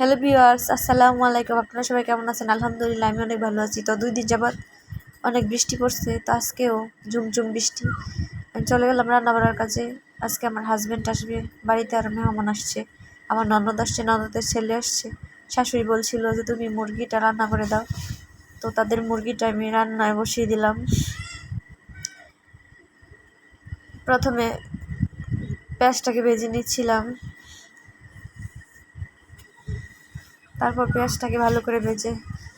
Hello viewers, আসসালামু আলাইকুম। আপনারা সবাই কেমন আছেন? আলহামদুলিল্লাহ, আমি অনেক ভালো আছি। তো দুই দিন যাবৎ অনেক বৃষ্টি পড়ছে, তো আজকেও ঝুমঝুম বৃষ্টি। আমি চলে গেলাম রান্না বাড়ার কাছে আজকে আমার হাজব্যান্ড আসবে, বাড়িতে আর মেহমান আসছে। আমার ননদ আসছে, ননদের ছেলে আসছে। শাশুড়ি বলছিল যে, তুমি মুরগিটা রান্না করে দাও। তো তাদের মুরগিটা আমি রান্নায় বসিয়ে দিলাম। প্রথমে পেঁয়াজটাকে ভেজে নিচ্ছিলাম। তারপর পেঁয়াজটাকে ভালো করে ভেজে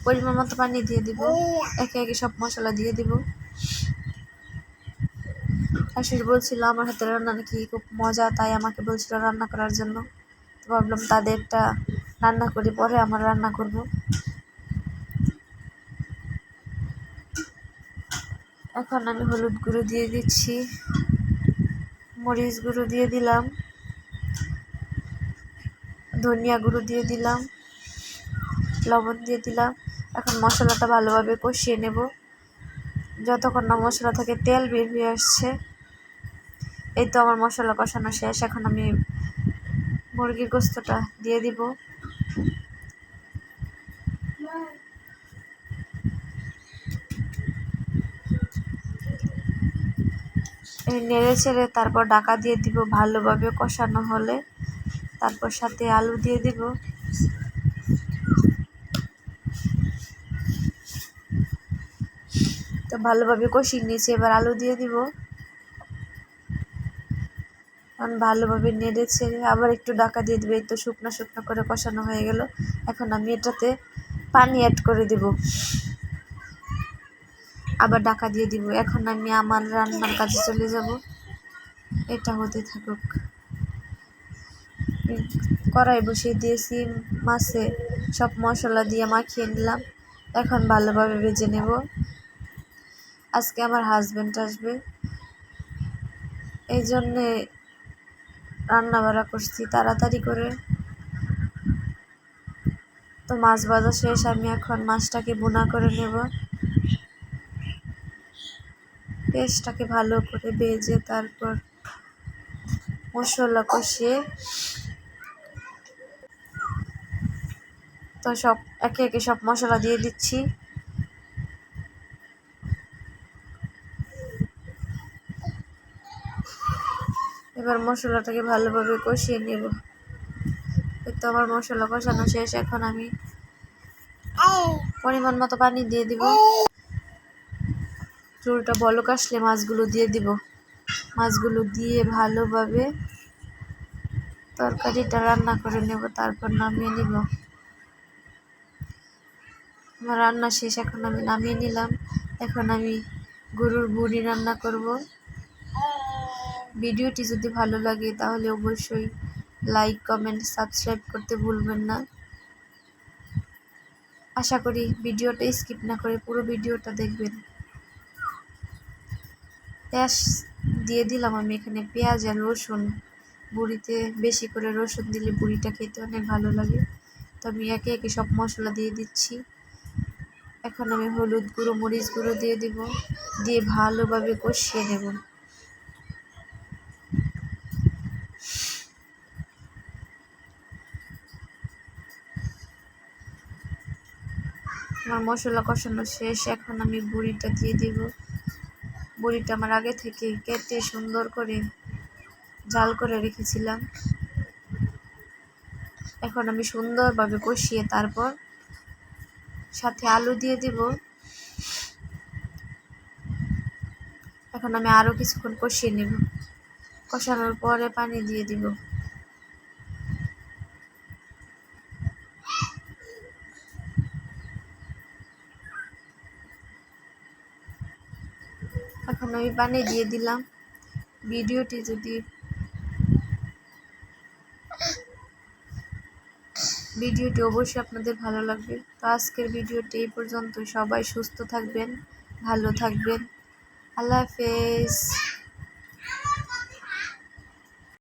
পরিমাণ মতো পানি দিয়ে দিব। একে একে সব মশলা দিয়ে দিব। শাশুড়ি বলছিল, আমার হাতে রান্না নাকি খুব মজা, তাই আমাকে বলছিল রান্না করার জন্য। তো ভাবলাম তাদেরটা রান্না করি, পরে আমার রান্না করব। এখন আমি হলুদ গুঁড়ো দিয়ে দিচ্ছি, মরিচ গুঁড়ো দিয়ে দিলাম, ধনিয়া গুঁড়ো দিয়ে দিলাম। লবণ দিয়ে দিলাম। এখন মশলাটা ভালোভাবে কষিয়ে নেব। যতক্ষণ না মশলা থেকে তেল বের হয়ে আসছে, এই তো আমার মশলা কষানো শেষ। এখন আমি মুরগির গোস্তটা দিয়ে দিব। এই নেড়ে ছেড়ে তারপর ডাকা দিয়ে দিব ভালোভাবে কষানো হলে। তারপর সাথে আলু দিয়ে দিব। তো ভালোভাবে কষিয়ে নিয়েছি, এবার আলু দিয়ে দিব। এখন ভালোভাবে নেড়ে ছেড়ে আবার একটু ডাকা দিয়ে দেবে তো শুকনো শুকনো করে কষানো হয়ে গেল। এখন আমি এটাতে পানি অ্যাড করে দিব। আবার ডাকা দিয়ে দিব। এখন আমি আমার রান্নার কাজে চলে যাব। এটা হতে থাকুক। কড়াই বসিয়ে দিয়েছি, মাছে সব মশলা দিয়ে মাখিয়ে নিলাম। এখন ভালোভাবে ভেজে নেব। আজকে আমার হাজব্যান্ড আসবে। এই জন্যে রান্না বাড়া করছি তাড়াতাড়ি করে। তো মাছ ভাজা শেষ, আমি এখন মাছটাকে বোনা করে নেব। পেস্টটাকে ভালো করে ভেজে তারপর মশলা কষিয়ে তো সব, একে একে সব মশলা দিয়ে দিচ্ছি। এবার মশলাটাকে ভালোভাবে কষিয়ে নেব। তো আমার মশলা কষানো শেষ, এখন আমি পরিমাণ মতো পানি দিয়ে দিব। চুলটা বলক আসলে মাছগুলো দিয়ে দিব। মাছগুলো দিয়ে ভালোভাবে তরকারিটা রান্না করে নেব, তারপর নামিয়ে নিব। আমার রান্না শেষ, এখন আমি নামিয়ে নিলাম। এখন আমি গরুর বুড়ি রান্না করব। ভিডিওটি যদি ভালো লাগে তাহলে অবশ্যই লাইক, কমেন্ট, সাবস্ক্রাইব করতে ভুলবেন না। আশা করি ভিডিওটা স্কিপ না করে পুরো ভিডিওটা দেখবেন। পেঁয়াজ দিয়ে দিলাম আমি এখানে। পেঁয়াজ আর রসুন বুড়িতে বেশি করে রসুন দিলে বুড়িটা খেতে অনেক ভালো লাগে। তো আমি একে একে সব মশলা দিয়ে দিচ্ছি। এখন আমি হলুদ গুঁড়ো, মরিচ গুঁড়ো দিয়ে দিব। দিয়ে ভালোভাবে কষিয়ে নেব। আমার মশলা কষানো শেষ, এখন আমি বুড়িটা দিয়ে দিব। বুড়িটা আমার আগে থেকে কেটে সুন্দর করে জাল করে রেখেছিলাম। এখন আমি সুন্দরভাবে কষিয়ে তারপর সাথে আলু দিয়ে দিব। এখন আমি আরও কিছুক্ষণ কষিয়ে নেব। কষানোর পরে পানি দিয়ে দিব। এখন আমি বানিয়ে দিয়ে দিলাম। ভিডিওটি যদি ভিডিওটি অবশ্যই আপনাদের ভালো লাগবে। তো আজকের ভিডিওটি এই পর্যন্ত সবাই সুস্থ থাকবেন, ভালো থাকবেন। আল্লাহ হাফেজ।